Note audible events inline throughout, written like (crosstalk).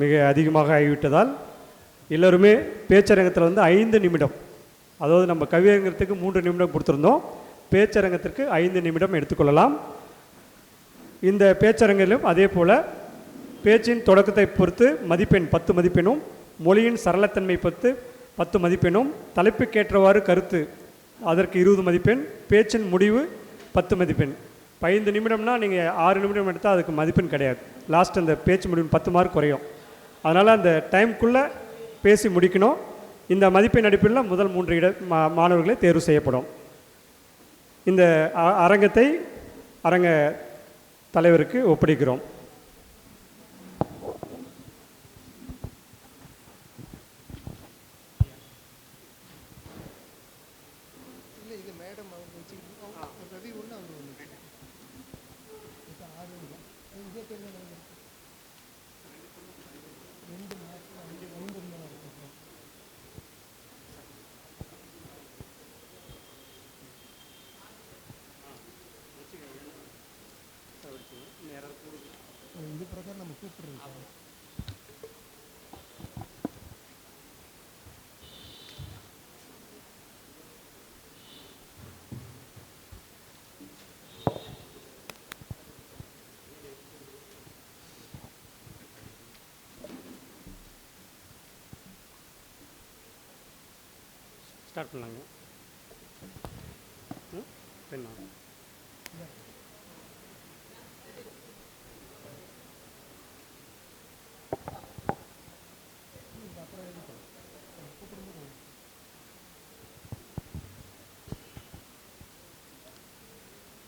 மிக அதிகமாக ஆகிவிட்டதால் எல்லோருமே பேச்சரங்கத்தில் வந்து ஐந்து நிமிடம் அதாவது நம்ம கவியரங்கத்துக்கு மூன்று நிமிடம் கொடுத்துருந்தோம். பேச்சரங்கத்திற்கு ஐந்து நிமிடம் எடுத்துக்கொள்ளலாம். இந்த பேச்சரங்கிலும் அதே போல் பேச்சின் தொடக்கத்தை பொறுத்து மதிப்பெண் பத்து மதிப்பெண்ணும் மொழியின் சரளத்தன்மை பொறுத்து பத்து மதிப்பெண்ணும் தலைப்புக்கேற்றவாறு கருத்து அதற்கு இருபது மதிப்பெண் பேச்சின் முடிவு பத்து மதிப்பெண். இப்போ ஐந்து நிமிடம்னா நீங்கள் ஆறு நிமிடம் எடுத்தால் அதுக்கு மதிப்பெண் கிடையாது. லாஸ்ட் அந்த பேச்சு முடிவு பத்து மார்க் குறையும். அதனால் அந்த டைம்குள்ளே பேசி முடிக்கணும். இந்த மதிப்பெண் அடிப்படையில் முதல் மூன்று இட மா மாணவர்களே தேர்வு செய்யப்படும். இந்த அ- அரங்கத்தை அரங்க தலைவருக்கு ஒப்படைக்கிறோம். மேடம் அவங்க வச்சு ரவி ஒன்று அவர் ஒன்று இப்போ ஆறு தான் இதே பேர் தான் இருக்கு. ரெண்டு மார்க் அஞ்சு ஐம்பது மார்க் இருக்கு. இது பிரகாரம் நம்ம கூப்பிட்டுருக்கோம் ஸ்டார்ட் பண்ணலாங்க ம்? பெண்ணா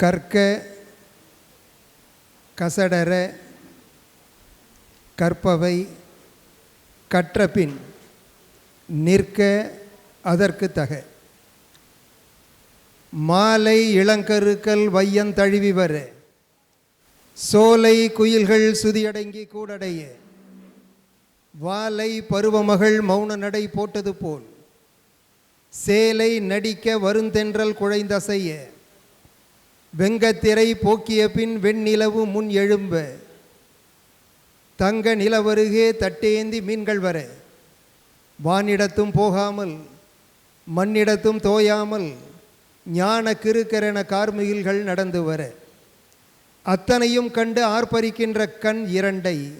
கற்க கசடர கற்பவை கற்றபின் நிற்க அதற்கு தக. மாலை இளங்கருக்கள் வையன் தழுவி வர. சோலை குயில்கள் சுதியடங்கி கூடடைய. வாலை பருவமகள் மௌன நடை போட்டது போல். சேலை நடிக்க வருந்தென்றல் குழைந்தசைய. வெங்கத்திரை போக்கிய பின் வெண்ணிலவு முன் எழும்ப. தங்க நிலவருகே தட்டேந்தி மீன்கள் வர. வானிடத்தும் போகாமல் மண்ணிடத்தும் தோயாமல் ஞான கிருக்கரென கார்முகில்கள் நடந்து வர. அத்தனையும் கண்டு ஆர்ப்பரிக்கின்ற கண் இரண்டை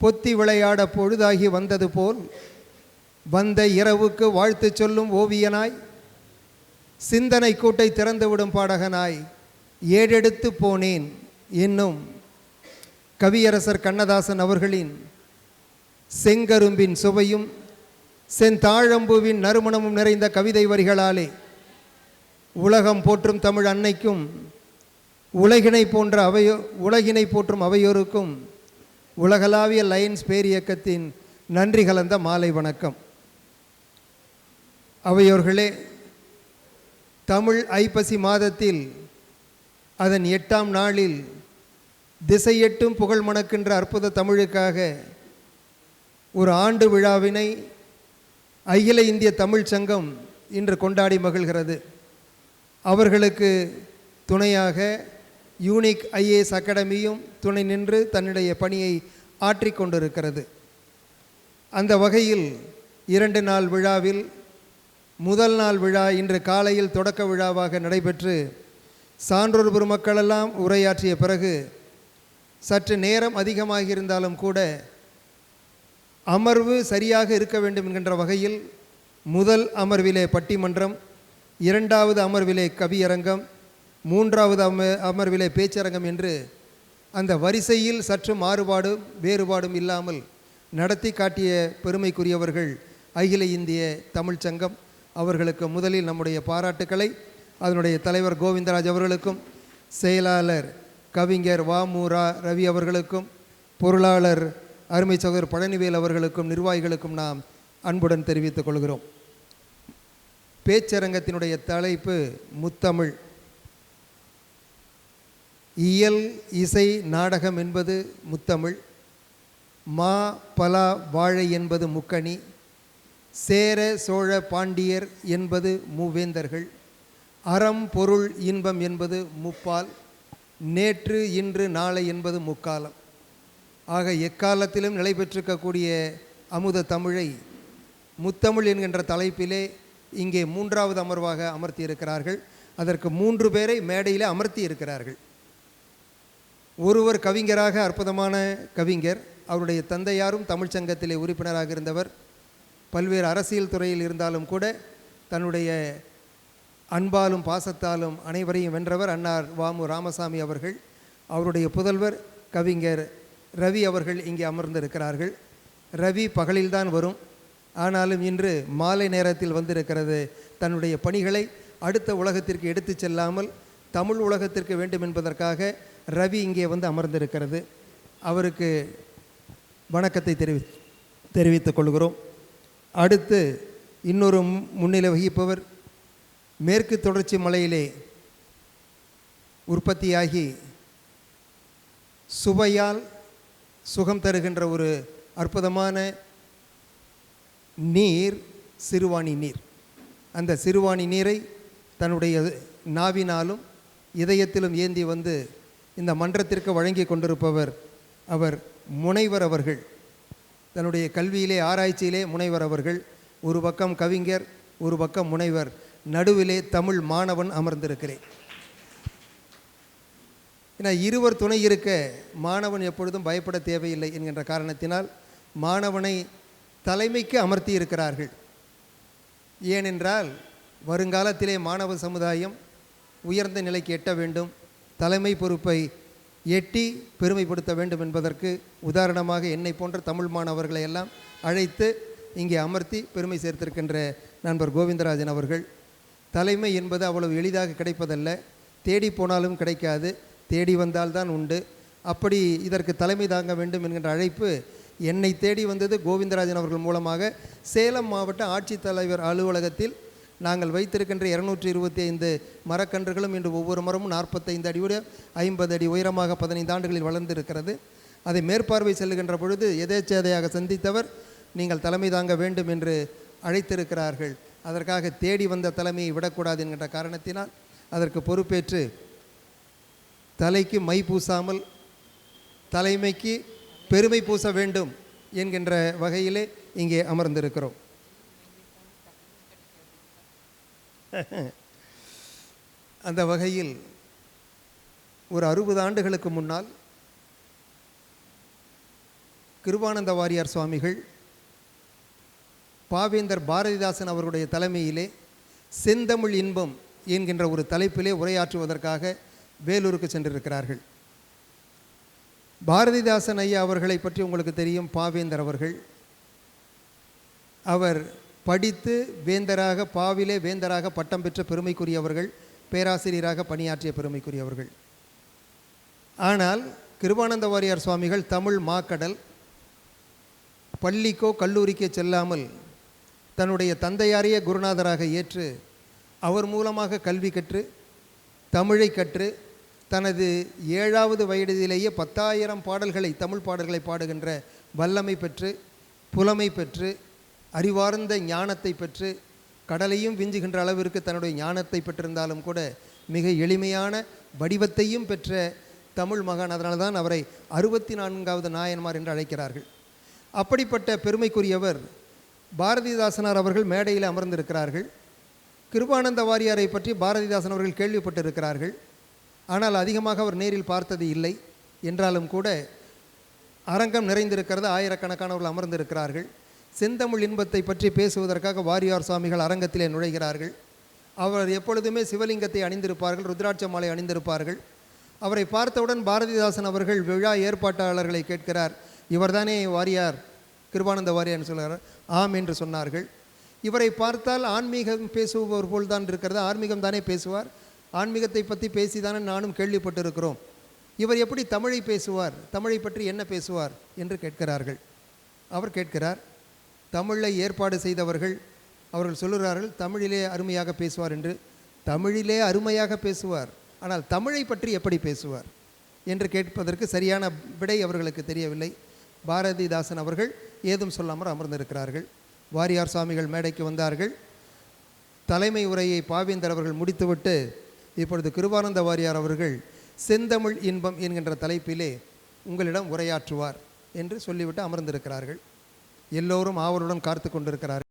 பொத்தி விளையாட பொழுதாகி வந்தது போல் வந்த இரவுக்கு வாழ்த்து சொல்லும் ஓவியனாய் சிந்தனை கூட்டை திறந்துவிடும் பாடகனாய் ஏடெடுத்து போனேன் என்னும் கவியரசர் கண்ணதாசன் அவர்களின் செங்கரும்பின் சுவையும் செந்தாழம்பூவின் நறுமணமும் நிறைந்த கவிதை வரிகளாலே உலகம் போற்றும் தமிழ் அன்னைக்கும் உலகினை போன்ற அவையோ உலகினை போற்றும் அவையோருக்கும் உலகளாவிய லயன்ஸ் பேரியக்கத்தின் நன்றி கலந்த மாலை வணக்கம். அவையோர்களே தமிழ் ஐப்பசி மாதத்தில் அதன் எட்டாம் நாளில் திசையெட்டும் புகழ் மணக்கின்ற அற்புத தமிழுக்காக ஒரு ஆண்டு விழாவினை அகில இந்திய தமிழ்ச் சங்கம் இன்று கொண்டாடி மகிழ்கிறது. அவர்களுக்கு துணையாக யூனிக் ஐஏஎஸ் அகாடமியும் துணை நின்று தன்னுடைய பணியை ஆற்றிக் கொண்டிருக்கிறது. அந்த வகையில் இரண்டு நாள் விழாவில் முதல் நாள் விழா இன்று காலையில் தொடக்க விழாவாக நடைபெற்று சான்றோர் பெருமக்களெல்லாம் உரையாற்றிய பிறகு சற்று நேரம் அதிகமாக இருந்தாலும் கூட அமர்வு சரியாக இருக்க வேண்டும் என்கின்ற வகையில் முதல் அமர்விலே பட்டிமன்றம் இரண்டாவது அமர்விலே கவியரங்கம் மூன்றாவது அம அமர்விலே பேச்சரங்கம் என்று அந்த வரிசையில் சற்று மாறுபாடும் வேறுபாடும் இல்லாமல் நடத்தி காட்டிய பெருமைக்குரியவர்கள் அகில இந்திய தமிழ்ச் சங்கம். அவர்களுக்கு முதலில் நம்முடைய பாராட்டுக்களை அதனுடைய தலைவர் கோவிந்தராஜ் அவர்களுக்கும் செயலாளர் கவிஞர் வாமுரா ரவி அவர்களுக்கும் பொருளாளர் அருமை சகோதரர் பழனிவேல் அவர்களுக்கும் நிர்வாகிகளுக்கும் நாம் அன்புடன் தெரிவித்துக் கொள்கிறோம். பேச்சரங்கத்தினுடைய தலைப்பு முத்தமிழ். இயல் இசை நாடகம் என்பது முத்தமிழ். மா பலா வாழை என்பது முக்கணி சேர சோழ பாண்டியர் என்பது மூவேந்தர்கள். அறம் பொருள் இன்பம் என்பது முப்பால். நேற்று இன்று நாளை என்பது முக்காலம். ஆக எக்காலத்திலும் நிலை பெற்றிருக்கக்கூடிய அமுத தமிழை முத்தமிழ் என்கின்ற தலைப்பிலே இங்கே மூன்றாவது அமர்வாக அமர்த்தி இருக்கிறார்கள் அதற்கு மூன்று பேரை மேடையில் அமர்த்தி இருக்கிறார்கள் ஒருவர் கவிஞராக அற்புதமான கவிஞர் அவருடைய தந்தையாரும் தமிழ்ச் சங்கத்திலே உறுப்பினராக இருந்தவர். பல்வேறு அரசியல் துறையில் இருந்தாலும் கூட தன்னுடைய அன்பாலும் பாசத்தாலும் அனைவரையும் வென்றவர் அன்னார் வாமு ராமசாமி அவர்கள். அவருடைய புதல்வர் கவிஞர் ரவி அவர்கள் இங்கே அமர்ந்திருக்கிறார்கள். ரவி பகலில்தான் வரும். ஆனாலும் இன்று மாலை நேரத்தில் வந்திருக்கிறது தன்னுடைய பணிகளை அடுத்த உலகத்திற்கு எடுத்துச் செல்லாமல் தமிழ் உலகத்திற்கு வேண்டும் என்பதற்காக ரவி இங்கே வந்து அமர்ந்திருக்கிறது. அவருக்கு வணக்கத்தை தெரிவி தெரிவித்துக் கொள்கிறோம். அடுத்து இன்னொரு மு- முன்னிலை வகிப்பவர். மேற்கு தொடர்ச்சி மலையிலே உற்பத்தியாகி சுவையால் சுகம் தருகின்ற ஒரு அற்புதமான நீர் சிறுவாணி நீர். அந்த சிறுவாணி நீரை தன்னுடைய நாவினாலும் இதயத்திலும் ஏந்தி வந்து இந்த மன்றத்திற்கு வழங்கி கொண்டிருப்பவர் அவர் முனைவர் அவர்கள். தன்னுடைய கல்வியிலே ஆராய்ச்சியிலே முனைவர் அவர்கள். ஒரு பக்கம் கவிஞர் ஒரு பக்கம் முனைவர். நடுவிலே தமிழ் மாணவன் அமர்ந்திருக்கிறேன். ஏன்னா இருவர் துணை இருக்க மாணவன் எப்பொழுதும் பயப்பட தேவையில்லை என்கின்ற காரணத்தினால் மாணவனை தலைமைக்கு அமர்த்தி இருக்கிறார்கள். ஏனென்றால் வருங்காலத்திலே மாணவ சமுதாயம் உயர்ந்த நிலைக்கு எட்ட வேண்டும் தலைமை பொறுப்பை எட்டி பெருமைப்படுத்த வேண்டும் என்பதற்கு உதாரணமாக என்னை போன்ற தமிழ் மாணவர்களை எல்லாம் அழைத்து இங்கே அமர்த்தி பெருமை சேர்த்திருக்கின்ற நண்பர் கோவிந்தராஜன் அவர்கள். தலைமை என்பது அவ்வளவு எளிதாக கிடைப்பதல்ல தேடி போனாலும் கிடைக்காது. தேடி வந்தால்தான் உண்டு. அப்படி இதற்கு தலைமை தாங்க வேண்டும் என்கின்ற அழைப்பு என்னை தேடி வந்தது கோவிந்தராஜன் அவர்கள் மூலமாக. சேலம் மாவட்ட ஆட்சித்தலைவர் அலுவலகத்தில் நாங்கள் வைத்திருக்கின்ற இருநூற்றி இருபத்தி ஐந்து மரக்கன்றுகளும் இன்று ஒவ்வொரு மரமும் நாற்பத்தைந்து அடியோடு ஐம்பது அடி உயரமாக பதினைந்து ஆண்டுகளில் வளர்ந்திருக்கிறது. அதை மேற்பார்வை செல்லுகின்ற பொழுது எதேச்சேதையாக சந்தித்தவர் நீங்கள் தலைமை தாங்க வேண்டும் என்று அழைத்திருக்கிறார்கள். அதற்காக தேடி வந்த தலைமையை விடக்கூடாது என்கின்ற காரணத்தினால் அதற்கு பொறுப்பேற்று தலைக்கு மை பூசாமல் தலைமைக்கு பெருமை பூச வேண்டும் என்கின்ற வகையிலே இங்கே அமர்ந்திருக்கிறோம். (laughs) அந்த வகையில் ஒரு அறுபது ஆண்டுகளுக்கு முன்னால் கிருபானந்த வாரியார் சுவாமிகள் பாவேந்தர் பாரதிதாசன் அவர்களுடைய தலைமையிலே செந்தமிழ் இன்பம் என்கின்ற ஒரு தலைப்பிலே உரையாற்றுவதற்காக வேலூருக்கு சென்றிருக்கிறார்கள். பாரதிதாசன் ஐயா அவர்களை பற்றி உங்களுக்கு தெரியும் பாவேந்தர் அவர்கள். அவர் படித்து வேந்தராக பாவிலே வேந்தராக பட்டம் பெற்ற பெருமைக்குரியவர்கள் பேராசிரியராக பணியாற்றிய பெருமைக்குரியவர்கள் ஆனால் கிருபானந்த வாரியார் சுவாமிகள் தமிழ் மாக்கடல் பள்ளிக்கோ கல்லூரிக்கோ செல்லாமல் தன்னுடைய தந்தையாரையே குருநாதராக ஏற்று அவர் மூலமாக கல்வி கற்று தமிழை கற்று தனது ஏழாவது வயதிலேயே பத்தாயிரம் பாடல்களை தமிழ் பாடல்களை பாடுகின்ற வல்லமை பெற்று புலமை பெற்று அறிவார்ந்த ஞானத்தை பெற்று கடலையும் விஞ்சுகின்ற அளவிற்கு தன்னுடைய ஞானத்தை பெற்றிருந்தாலும் கூட மிக எளிமையான வடிவத்தையும் பெற்ற தமிழ் மகான் அதனால தான் அவரை அறுபத்தி நான்காவது நாயன்மார் என்று அழைக்கிறார்கள். அப்படிப்பட்ட பெருமைக்குரியவர் பாரதிதாசனார் அவர்கள் மேடையில் அமர்ந்திருக்கிறார்கள். கிருபானந்த வாரியாரை பற்றி பாரதிதாசன் அவர்கள் கேள்விப்பட்டிருக்கிறார்கள். ஆனால் அதிகமாக அவர் நேரில் பார்த்தது இல்லை. என்றாலும் கூட அரங்கம் நிறைந்திருக்கிறது. ஆயிரக்கணக்கானவர்கள் அமர்ந்திருக்கிறார்கள். செந்தமிழ் இன்பத்தை பற்றி பேசுவதற்காக வாரியார் சுவாமிகள் அரங்கத்திலே நுழைகிறார்கள். அவர் எப்பொழுதுமே சிவலிங்கத்தை அணிந்திருப்பார்கள் ருத்ராட்ச மாலை அணிந்திருப்பார்கள். அவரை பார்த்தவுடன் பாரதிதாசன் அவர்கள் விழா ஏற்பாட்டாளர்களை கேட்கிறார். இவர்தானே வாரியார் கிருபானந்த வாரியார்னு சொல்கிறார். ஆம் என்று சொன்னார்கள். இவரை பார்த்தால் ஆன்மீகம் பேசுபவர் போல் தான் இருக்கிறது. ஆன்மீகம் தானே பேசுவார். ஆன்மீகத்தை பற்றி பேசிதானே நானும் கேள்விப்பட்டிருக்கிறோம். இவர் எப்படி தமிழை பேசுவார் தமிழை பற்றி என்ன பேசுவார் என்று கேட்கிறார்கள். அவர் கேட்கிறார் தமிழை ஏற்பாடு செய்தவர்கள் அவர்கள் சொல்லுகிறார்கள் தமிழிலே அருமையாக பேசுவார் என்று. தமிழிலே அருமையாக பேசுவார் ஆனால் தமிழை பற்றி எப்படி பேசுவார்? என்று கேட்பதற்கு சரியான விடை அவர்களுக்கு தெரியவில்லை. பாரதிதாசன் அவர்கள் ஏதும் சொல்லாமல் அமர்ந்திருக்கிறார்கள். வாரியார் சுவாமிகள் மேடைக்கு வந்தார்கள். தலைமை உரையை பாவேந்தர் அவர்கள் முடித்துவிட்டு இப்பொழுது கிருபானந்த வாரியார் அவர்கள் செந்தமிழ் இன்பம் என்கின்ற தலைப்பிலே உங்களிடம் உரையாற்றுவார் என்று சொல்லிவிட்டு அமர்ந்திருக்கிறார்கள். எல்லோரும் ஆவலுடன் காத்து கொண்டிருக்கிறார்கள்.